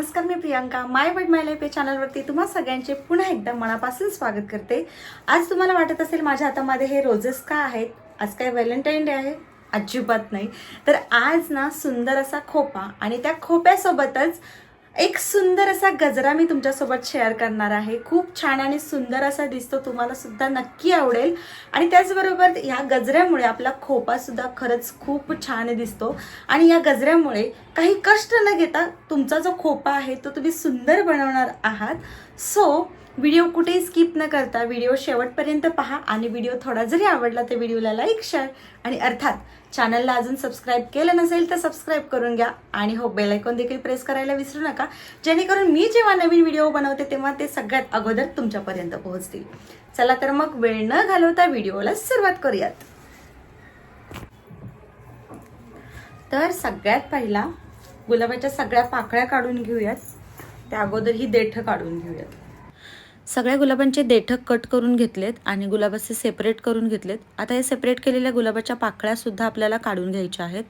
नमस्कार मी प्रियांका. माय बड माय लाईफ या चॅनलवरती तुम्हा सगळ्यांचे पुन्हा एकदा मनापासून स्वागत करते. आज तुम्हाला वाटत असेल माझ्या हातामध्ये हे रोजेस का आहेत? आज काय व्हॅलेंटाईन डे आहे? अजिबात नाही. तर आज ना सुंदर असा खोपा आणि त्या खोप्यासोबतच एक सुंदर असा गजरा मी तुमच्यासोबत शेअर करणार आहे. खूप छान आणि सुंदर असा दिसतो तुम्हाला सुद्धा नक्की आवडेल. आणि त्याचबरोबर ह्या गजऱ्यामुळे आपला खोपा सुद्धा खरंच खूप छान दिसतो. आणि या गजऱ्यामुळे काही कष्ट न घेता तुमचा जो खोपा आहे तो तुम्ही सुंदर बनवणार आहात. सो व्हिडिओ कुठेही स्किप न करता व्हिडिओ शेवटपर्यंत पहा आणि व्हिडिओ थोडा जरी आवडला तर व्हिडिओला लाईक शेअर आणि अर्थात चॅनलला अजून सबस्क्राईब केलं नसेल तर सबस्क्राईब करून घ्या आणि हो बेल आयकॉन देखील प्रेस करायला विसरू नका. जेणेकरून मी जेव्हा नवीन व्हिडिओ बनवते तेव्हा ते सगळ्यात अगोदर तुमच्यापर्यंत पोहोचतील. चला तर मग वेळ न घालवता व्हिडिओला सुरुवात करूयात. तर सगळ्यात पहिला गुलाबाच्या सगळ्या पाकळ्या काढून घेऊयात. त्या अगोदर ही देठं काढून घेऊयात. सगळ्या गुलाबांचे देठक कट करून घेतलेत आणि गुलाबाचे सेपरेट करून घेतलेत. आता हे सेपरेट केलेल्या गुलाबाच्या पाकळ्या सुद्धा आपल्याला काढून घ्यायच्या आहेत.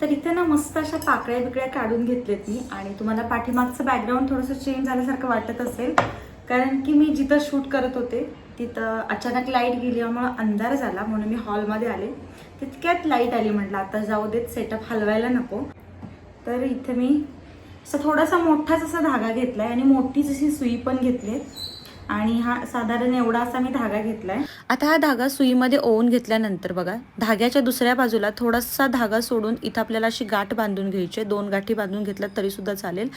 तर इथे ना मस्त अशा पाकळ्या बिकळ्या काढून घेतलेत मी आणि तुम्हाला पाठीमागचं बॅकग्राऊंड थोडंसं चेंज झाल्यासारखं वाटत असेल. कारण की मी जिथं शूट करत होते तिथं अचानक लाइट गेल्यामुळं अंधार झाला म्हणून मी हॉलमध्ये आले. तितक्यात लाइट आली म्हटलं आता जाऊ देत सेटअप हलवायला नको. तर इथे मी असं थोडासा मोठाच असा धागा घेतलाय आणि मोठी जशी सुई पण घेतली आणि हा साधारण एवढा असा मी धागा घेतलाय. आता हा धागा सुईमध्ये ओवून घेतल्यानंतर बघा धाग्याच्या दुसऱ्या बाजूला थोडासा धागा सोडून इथं आपल्याला अशी गाठ बांधून घ्यायची आहे. दोन गाठी बांधून घेतल्या तरी सुद्धा चालेल.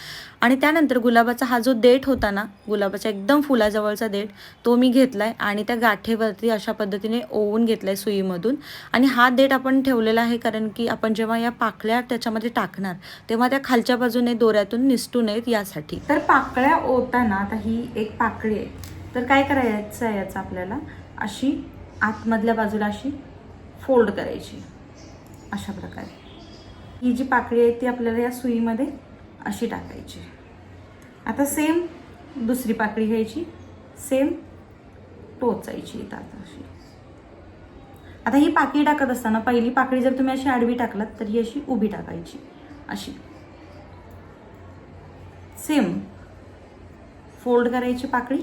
आणि त्यानंतर गुलाबाचा हा जो देठ होता ना गुलाबाच्या एकदम फुलाजवळचा देठ तो मी घेतलाय आणि त्या गाठेवरती अशा पद्धतीने ओवून घेतलाय सुईमधून. आणि हा देठ आपण ठेवलेला आहे कारण की आपण जेव्हा या पाकळ्या त्याच्यामध्ये टाकणार तेव्हा त्या खालच्या बाजूने दोऱ्यातून निसटू नयेत यासाठी. तर पाकळ्या ओताना आता ही एक पाकळी आहे. तर काय करायचं आहे याचं आपल्याला? अशी आतमधल्या बाजूला अशी फोल्ड करायची. अशा प्रकारे. ही जी पाकळी आहे ती आपल्याला या सुईमध्ये अशी टाकायची. आता सेम दुसरी पाकळी घ्यायची. सेम टोचायची इथं आता अशी. आता ही पाकळी टाकत असताना पहिली पाकळी जर तुम्ही अशी आडवी टाकलात तर ही अशी उभी टाकायची. अशी. सेम फोल्ड करायची पाकळी.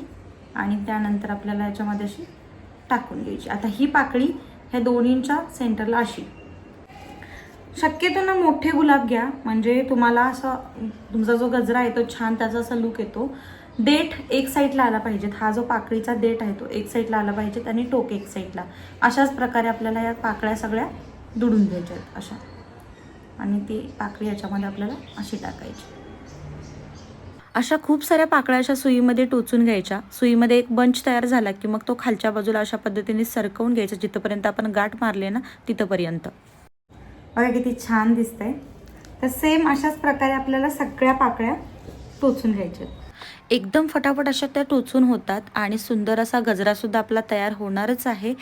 आणि त्यानंतर आपल्याला याच्यामध्ये अशी टाकून घ्यायची. आता ही पाकळी ह्या दोन्हींच्या सेंटरला अशी. शक्यतो ना मोठे गुलाब घ्या. म्हणजे तुम्हाला असं तुमचा जो गजरा आहे तो छान त्याचा असा लुक येतो. देठ एक साईडला आला पाहिजेत. हा जो पाकळीचा देठ आहे तो एक साईडला आला पाहिजेत आणि टोक एक साईडला अशाच प्रकारे आपल्याला या पाकळ्या सगळ्या दुडून घ्यायच्या आहेत अशा. आणि ती पाकळी याच्यामध्ये आपल्याला अशी टाकायची. अशा खूप साऱ्या पाकळ्या अशा सुईमध्ये टोचून घ्यायच्या. सुईमध्ये एक बंच तयार झाला की मग तो खालच्या बाजूला अशा पद्धतीने सरकवून घ्यायचा. जिथंपर्यंत आपण गाठ मारले ना तिथंपर्यंत. बघा किती छान दिसतंय. तर सेम अशाच प्रकारे आपल्याला सगळ्या पाकळ्या टोचून घ्यायच्या आहेत. एकदम फटाफट अशा त्या टोचून होतात आणि सुंदर असा गजरासुद्धा आपला तयार होणारच आहे.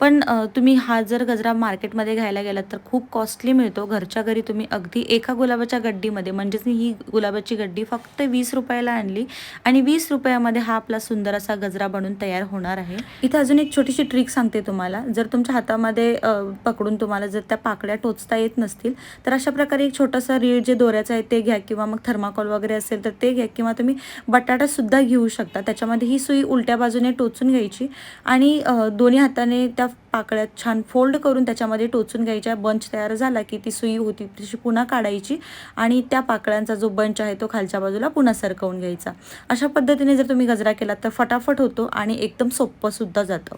पण तुम्ही हा जर गजरा मार्केटमध्ये घ्यायला गेलात तर खूप कॉस्टली मिळतो. घरच्या घरी तुम्ही अगदी एका गुलाबाच्या गड्डीमध्ये म्हणजेच मी ही गुलाबाची गड्डी फक्त वीस रुपयाला आणली आणि वीस रुपयामध्ये हा आपला सुंदर असा गजरा बनून तयार होणार आहे. इथं अजून एक छोटीशी ट्रिक सांगते तुम्हाला. जर तुमच्या हातामध्ये पकडून तुम्हाला जर त्या पाकळ्या टोचता येत नसतील तर अशा प्रकारे एक छोटंसं रीळ जे दोऱ्याचं आहे ते घ्या किंवा मग थर्माकॉल वगैरे असेल तर ते घ्या किंवा तुम्ही बट बटाटासुद्धा घेऊ शकता. त्याच्यामध्ये ही सुई उलट्या बाजूने टोचून घ्यायची आणि दोन्ही हाताने त्या पाकळ्यात छान फोल्ड करून त्याच्यामध्ये टोचून घ्यायच्या. बंच तयार झाला की ती सुई होती तशी पुन्हा काढायची आणि त्या पाकळ्यांचा जो बंच आहे तो खालच्या बाजूला पुन्हा सरकवून घ्यायचा. अशा पद्धतीने जर तुम्ही गजरा केला तर फटाफट होतो आणि एकदम सोप्पंसुद्धा जातं.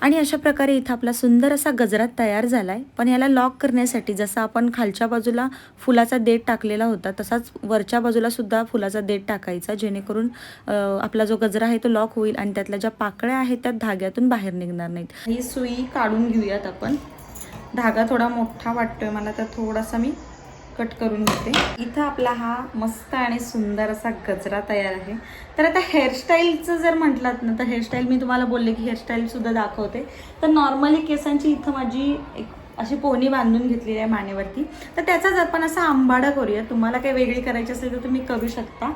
आणि अशा प्रकारे इथं आपला सुंदर असा गजरा तयार झाला आहे पण याला लॉक करण्यासाठी जसं आपण खालच्या बाजूला फुलाचा देठ टाकलेला होता तसाच वरच्या बाजूलासुद्धा फुलाचा देठ टाकायचा जेणेकरून आपला जो गजरा आहे तो लॉक होईल आणि त्यातल्या ज्या पाकळ्या आहेत त्या धाग्यातून बाहेर निघणार नाहीत. ही सुई काढून घेऊयात आपण. धागा थोडा मोठा वाटतोय मला तर थोडासा मी कट करून घेते. इथं आपला हा मस्त आणि सुंदर असा गजरा तयार आहे. तर आता हेअरस्टाईलचं जर म्हटलात ना तर हेअरस्टाईल मी तुम्हाला बोलले की हेअरस्टाईलसुद्धा दाखवते. तर नॉर्मली केसांची इथं माझी एक अशी पोहणी बांधून घेतलेली आहे मानेवरती. तर त्याचाच आपण असा आंबाडा करूया. तुम्हाला काही वेगळी करायची असेल तर तुम्ही करू शकता.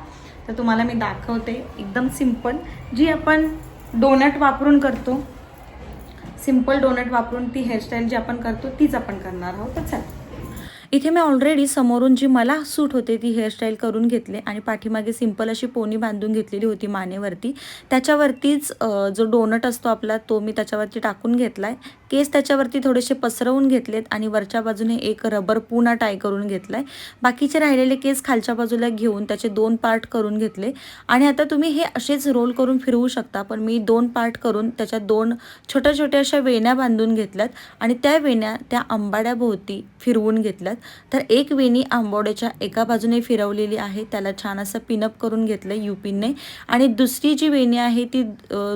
तर तुम्हाला मी दाखवते. एकदम सिंपल जी आपण डोनट वापरून करतो सिंपल डोनट वापरून ती हेअरस्टाईल जी आपण करतो तीच आपण करणार आहोत. तर चला. इथे मी ऑलरेडी समोरून जी मला सूट होते ती हेअरस्टाईल करून घेतले आणि पाठीमागे सिंपल अशी पोनी बांधून घेतलेली होती मानेवरती. त्याच्यावरतीच जो डोनट असतो आपला तो मी त्याच्यावरती टाकून घेतला आहे केस त्याच्यावरती थोडेसे पसरवून घेतलेत आणि वरच्या बाजूने एक रबर पुन्हा टाय करून घेतला आहे बाकीचे राहिलेले केस खालच्या बाजूला घेऊन त्याचे दोन पार्ट करून घेतले. आणि आता तुम्ही हे असेच रोल करून फिरवू शकता पण मी दोन पार्ट करून त्याच्या दोन छोट्या छोट्या अशा वेण्या बांधून घेतल्यात आणि त्या वेण्या त्या आंबाड्याभोवती फिरवून घेतल्यात. तर एक वेणी आंबोड्याच्या एका बाजूने फिरवलेली आहे. त्याला छान असं पिनअप करून घेतलं युपीनने आणि दुसरी जी वेणी आहे ती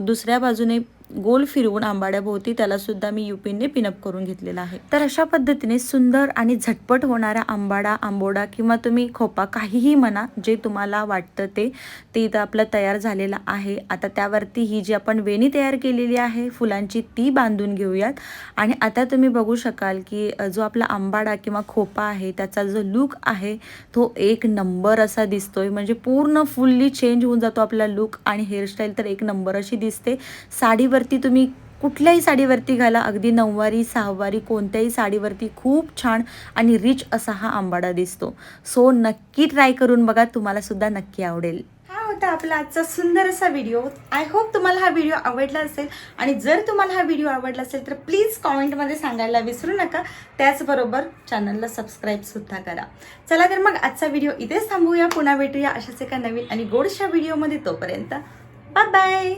दुसऱ्या बाजूने गोल फिरवून आंबाड्याभोवती त्याला सुद्धा मी युपीनने पिनअप करून घेतलेला आहे. तर अशा पद्धतीने सुंदर आणि झटपट होणारा आंबाडा आंबोडा किंवा तुम्ही खोपा काहीही म्हणा जे तुम्हाला वाटतं ते ते इथं आपलं तयार झालेलं आहे. आता त्यावरती ही जी आपण वेणी तयार केलेली आहे फुलांची ती बांधून घेऊयात. आणि आता तुम्ही बघू शकाल की जो आपला आंबाडा किंवा खोपा आहे त्याचा जो लुक आहे तो एक नंबर असा दिसतोय. म्हणजे पूर्ण फुल्ली चेंज होऊन जातो आपला लुक आणि हेअरस्टाईल तर एक नंबर अशी दिसते. साडीवर साडीवरती तुम्ही कुठल्याही साडीवरती घाला अगदी नऊवारी सहावारी कोणत्याही साडीवरती खूप छान आणि रिच असा हा आंबाडा दिसतो. सो नक्की ट्राय करून बघा तुम्हाला सुद्धा नक्की आवडेल. हा होता आपला आजचा सुंदर असा व्हिडिओ आय होप तुम्हाला हा व्हिडिओ आवडला असेल. आणि जर तुम्हाला हा व्हिडिओ आवडला असेल तर प्लीज कॉमेंटमध्ये सांगायला विसरू नका. त्याचबरोबर चॅनलला सबस्क्राईब सुद्धा करा. चला तर मग आजचा व्हिडिओ इथेच थांबूया. पुन्हा भेटूया अशाच एका नवीन आणि गोडशा व्हिडिओमध्ये तोपर्यंत. Bye bye